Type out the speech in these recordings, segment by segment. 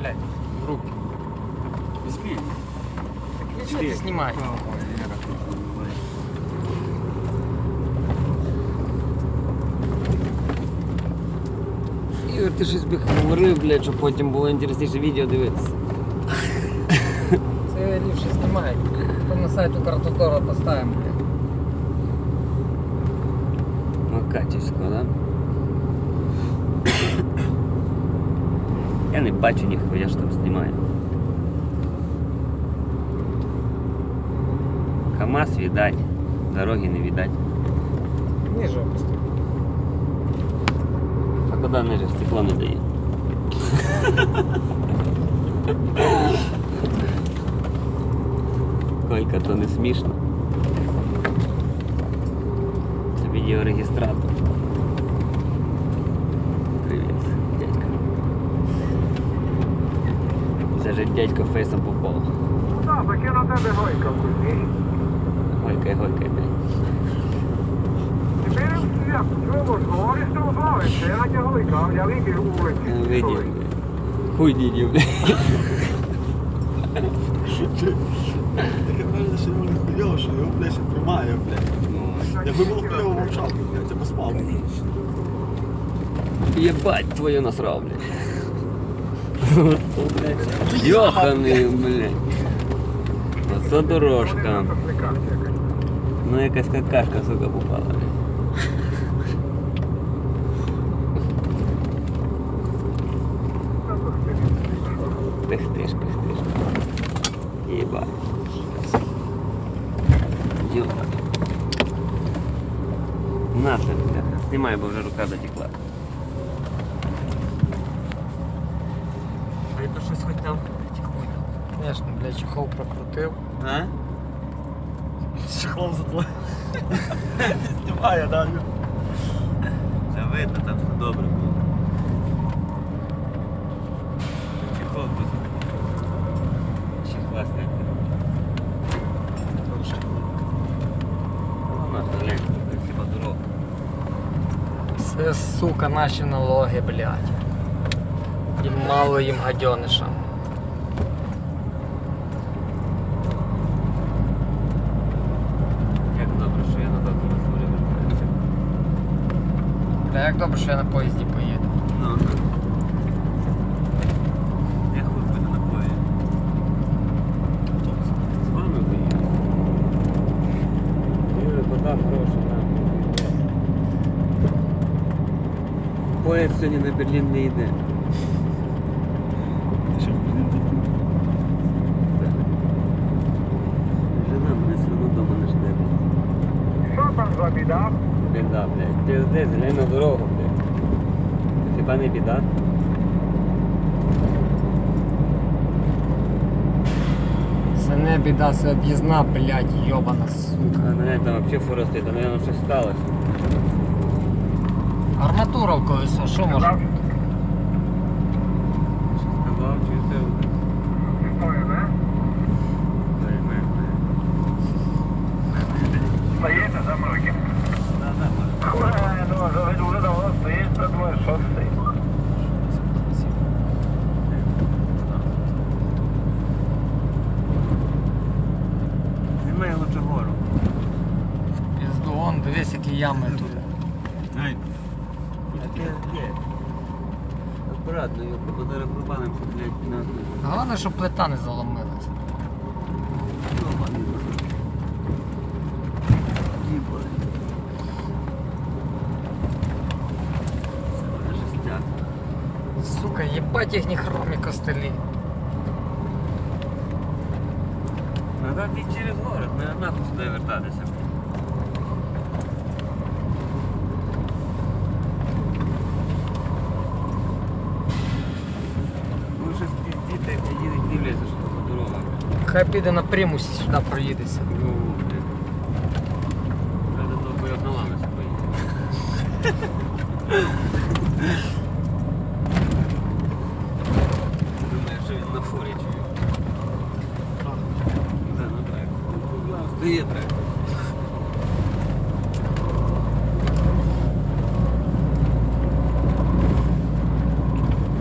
блядь, в руки. Візьми. Так візьми, ти знімай. Ігор, ти щось би говорив, блядь, щоб потім було інтересніше відео дивитися. Це ліпше знімай. Потім на сайт Укравтодора поставимо, блядь. Макачівського, да? Я не бачу ніхуя, що там знімаю. КамАЗ віддать, дороги не віддать. Ниже опусти. А куди ниже стекло не дає? Колька, то не смішно. Це відеорегістратор. Це ж дядько фейсом попав. Так, так я на тебе гойкав кузні. Гойкай, гойкай, блядь. Тепер я чому ж говориш, що говориш? Я на тебе гойкав, я видів вулиці. Видів. Хуй дідів, блядь. Таке враження, що йому не хуйово, що його, блядь, ще тримає, блядь. Якби було хуйово мовчав, блядь, я би спав. Єбать твою насрав, блядь. Йоханий, блядь. Оце дорожка. Ну якась какашка, сука, попала. Пихтиш, пихтиш. Єбать. Йоба. Нахер, бляха. Знімай, бо вже рука затекла. Хоч там тихонько. Звісно, блядь, чехол прокрутив. А? З чехлом. Знімає, да. Це видно, там все добре було. Чехол. Ну, глянь, хіба дорога. Це, сука, наші налоги, блядь. І мало їм гадьонишам. Як добре, що я на такому фурі вертаюся. Бля, як добре, що я на поїзді поїду. Ну. Я хуй піду на поїзд. З вами поїду. Юрий, вода хороша, на. Поїзд сьогодні на Берлін не йде. Біда? Біда, блядь. Пізди, глянь на дорогу, блядь. Хіба не біда? Це не біда, це об'їзна, блядь, йобана, сука. А не, там вообще фура стоїть, а наверное, щось сталося. Арматура в колесо, що може? Сказав, чи це Стоїть, не? Стоїть за мною. Хуй, ну, вже дуже давно стоїть, це думаю, що стоїть. Знімай лучше гору. Пізду, он, дивись, які ями тут. Ай. Аккуратно, його бо зараз рубанимося, блядь, на... Головне, щоб плита не заломилась. Сука, їбать їхні хромі костелі. Йти через город, не нахуй сюди вертатися. Ви щось піздіте, як їдуть, дивляться, що по дорогах. Хай піде на примусі сюди проїдеться. Ну, блядь. Треба до бою на ланосі поїхати. Думаю, що він на фурі чує. Да, ну так. Стає трек.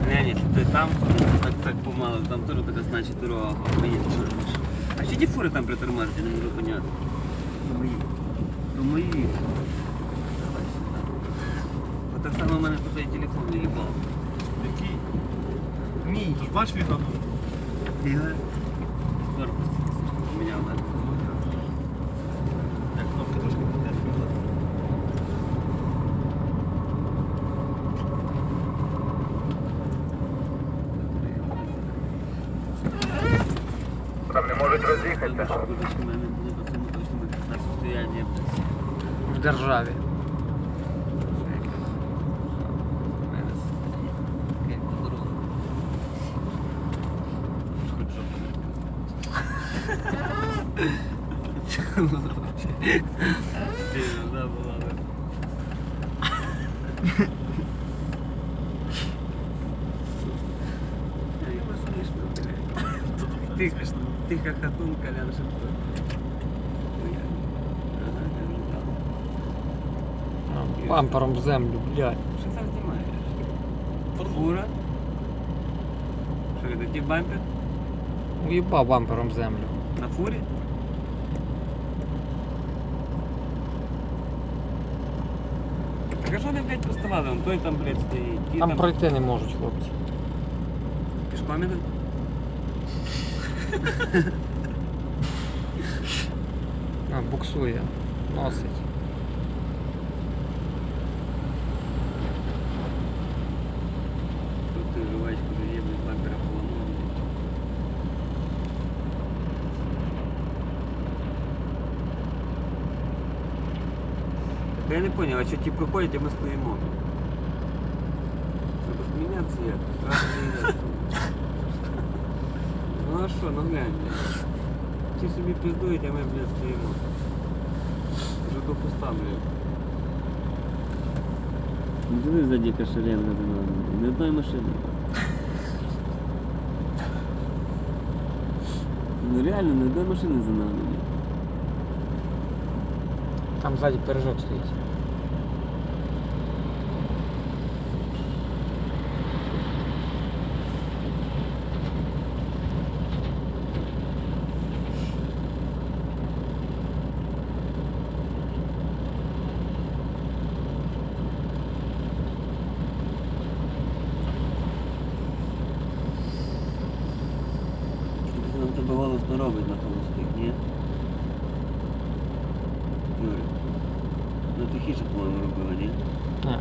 Глянь, там так, так помало, там теж така значить дорога охуєнна. Ті фури там притормажать, я не можу поняти. То мої. То мої. Давай сюди. От так само в мене тут і телефон виїбав. Який? Мій. Він там? Ігор. Корпус. Поміняв мене. Як кнопки трошки підтягнути. Там не можуть роз'їхатися. Щоб в мене було по цьому точному на состоянні. В державі. У мене таке дорога. Жопа не Ти, да, була би. Я його смішно, блядь. Тихо, я вже Бампером в землю, блядь. Що там знімаєш? Фура? Що, це ті бампер? Уїбав бампером в землю. На фурі? Так а що вони, блядь, поставали? Вон той там, блядь, стоїть. Ті Там пройти не можуть, хлопці. Пішком ідуть? А, буксує, носить. Тут ти жувачку дає, блядь, бампера поламав. Так я не понял, а що ті проходять, а ми стоїмо? Треба ж мінятися якось, раз мінятися. Ну а що, ну глянь, блядь. Ті собі пиздують, а ми, блядь, стоїмо. Вже до куста, блядь. Ну диви ззаді яка шеренга за нами. Ні одної машини. Ну реально, ні одної машини за нами. Там ззаді пиріжок стоїть. Що нам тебе голос не робить на холостих, ні? Юрій. Ну тихіше, по-моєму, робила, ні? Ні.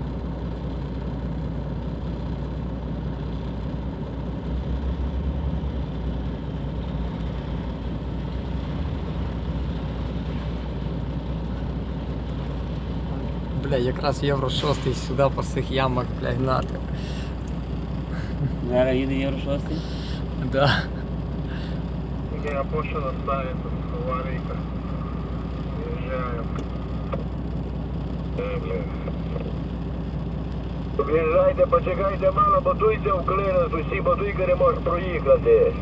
Бля, якраз євро 6 сюди по цих ямах, бля, гнати. Зараз їде Євро 6. Да. Я пошла ставится аварийка. Уезжаем. В'їжджайте, почекайте мало, будуйте в клиренс, усі будуйки не можуть проїхати.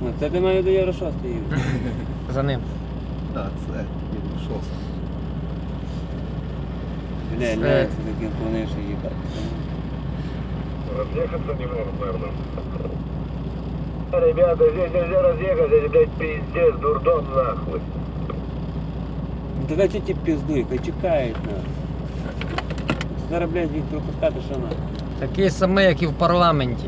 Ну це ти маю до Євро 6 їде. За ним. Так, це Євро 6. Бля, Це- ля, це такий повніший їбать. Разъехаться не могут, наверное. Ребята, здесь нельзя разъехать, это, блядь, пиздец, дурдом нахуй. Ну така чи ті піздуй, хай чекають нас. Зараз, блядь, їх пропускати, що на. Такий самий, як і в парламенті.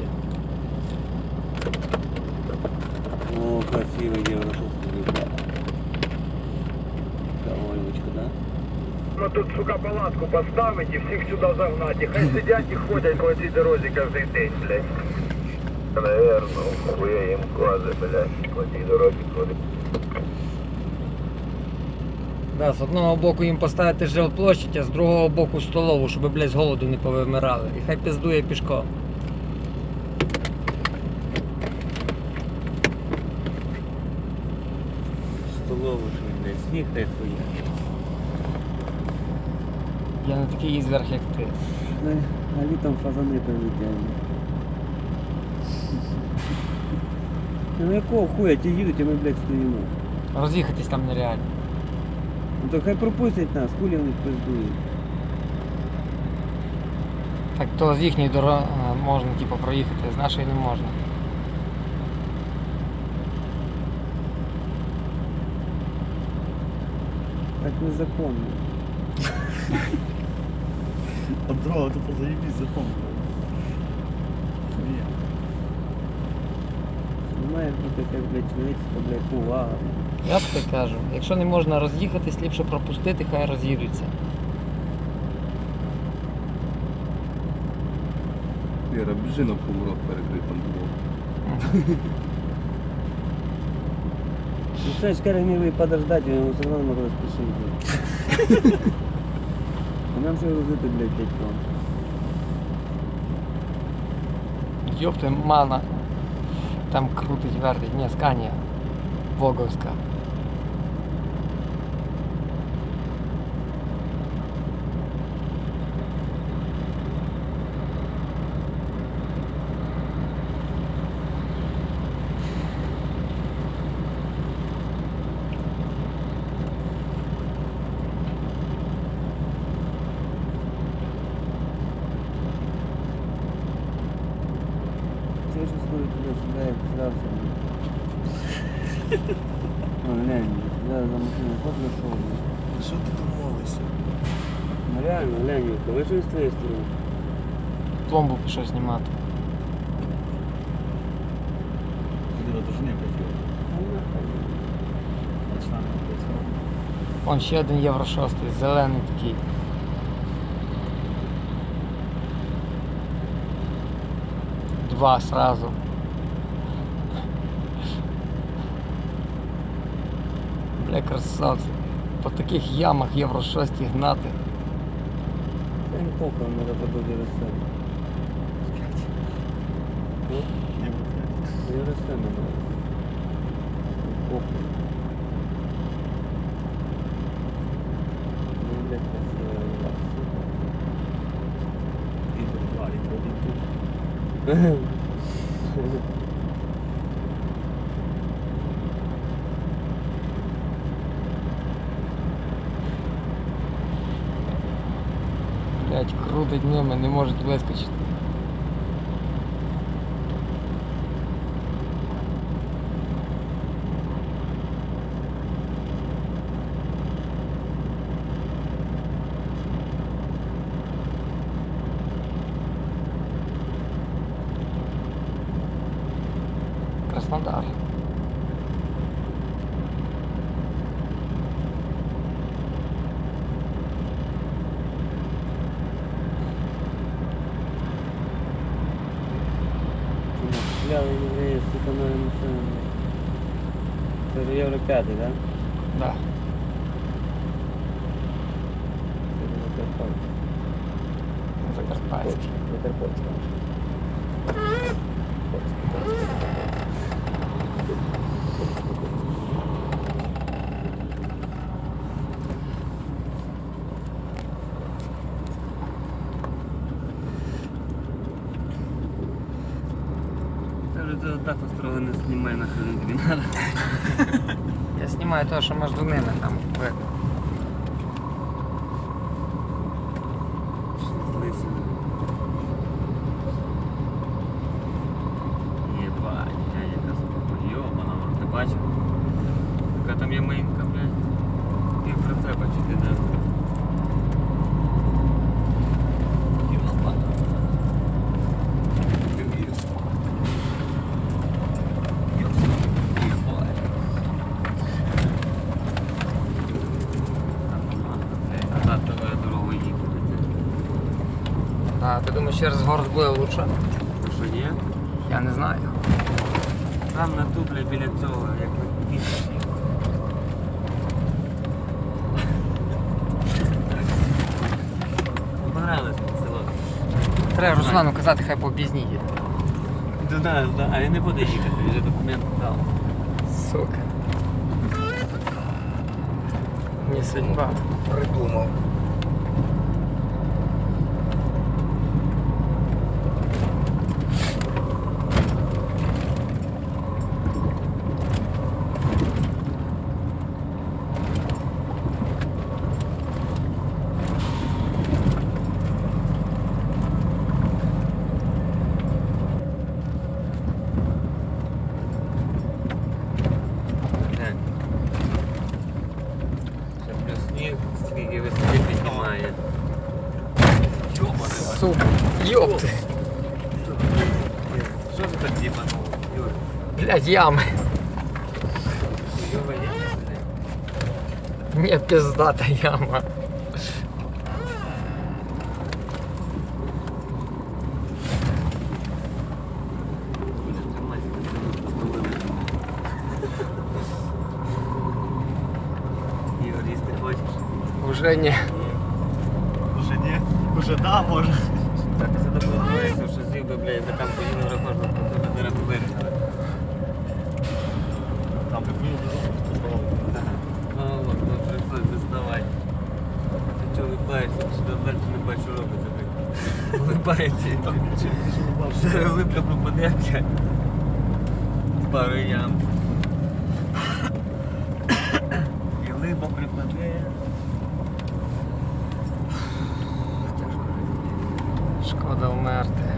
О, красивий Євро 6 їбать. Довольничка, да? Ну тут, сука, палатку поставить и всех сюда загнать. И хай сидят и ходят по этой дороге каждый день, блядь. Наверное, хуя им квази, блядь, по этой дороге ходят. Да, з одного боку їм поставити жилплощадь, а з другого боку столову, щоб, блядь, з голоду не повимирали. І хай піздує пішком. Столову, що, блядь, сніг та й хуя. Я не такий ізверг, як ти. А літом фазани прилетяли. Ну якого хуя ті їдуть, а ми, блядь, стоїмо. Роз'їхатись там нереально. Ну то хай пропустять нас, хулі вони пиздують. Так то з їхньої доро- можна типу, проїхати, з нашої не можна. Так незаконно. А дрова тут заебись закон. Має бути якась, блядь, чоловічська, блядь, повага. Я тобі кажу, якщо не можна роз'їхатись, ліпше пропустити, хай роз'їдуться. Віра, біжи на поворот перекритим було. Ну це ж мій подождати, йому все одно не спішити. Нам ще возити, блядь, 5 тонн. Ёпты, мана. Там крутить вертить. Не, скания. Воговська. Це ж як сідався. О, глянь, я за машину ход знайшов. Що ти там молишся? Ну реально, глянь, Юрка, ви що з твоєї сторони? Пломбу пішов знімати. Віра, дуже не хотів. Вон ще один євро 6, зелений такий. Два сразу. Бля, красавці. По таких ямах євро 6 гнати. Це не похуй, треба забути РСМ. Ну, Не хотів. Похуй. Ну, блядь, красиво, крутить ними, не можуть вискочити. Краснодар. 95, так? Да? Да. Закарпатський. Закарпатський. Даже дата строго не знімає нахрен не надо. Я того, що між ними там видно. Злися. Єбать, блядь, яка сука йобана, може ти бачив? Яка там є мейнка, блядь. Пів прицепа чи ти не? Йобана. Єбать. А так тобою дорогу їхати. Думаєш, через город буде лучше? Що ні? Я не знаю. Там на ту, бля, біля цього, як пісні. Понравилось село. Треба Руслану казати, хай по об'їзні їде. Да, да, да, а він не буде їхати, він вже документи дав. Сука. Не судьба. Придумав. Що ти так діпанув, Юр? Блядь, ями. Йова є, блядь? Не пиздата яма. Ігор, їсти хочеш? Уже не. Уже ні, уже да, може. Так, це допомагається, що з'їв би, блядь, на там поїду вже можна, то тебе не рахуєш. Там би пив би А, от, ну прийшлось доставати. Ти чого вибаєшся? Ти що далі не бачу, що робиться. Вибається. Зараз липля пропаде, блядь. Пару ям. І припаде. Шкода вмерти.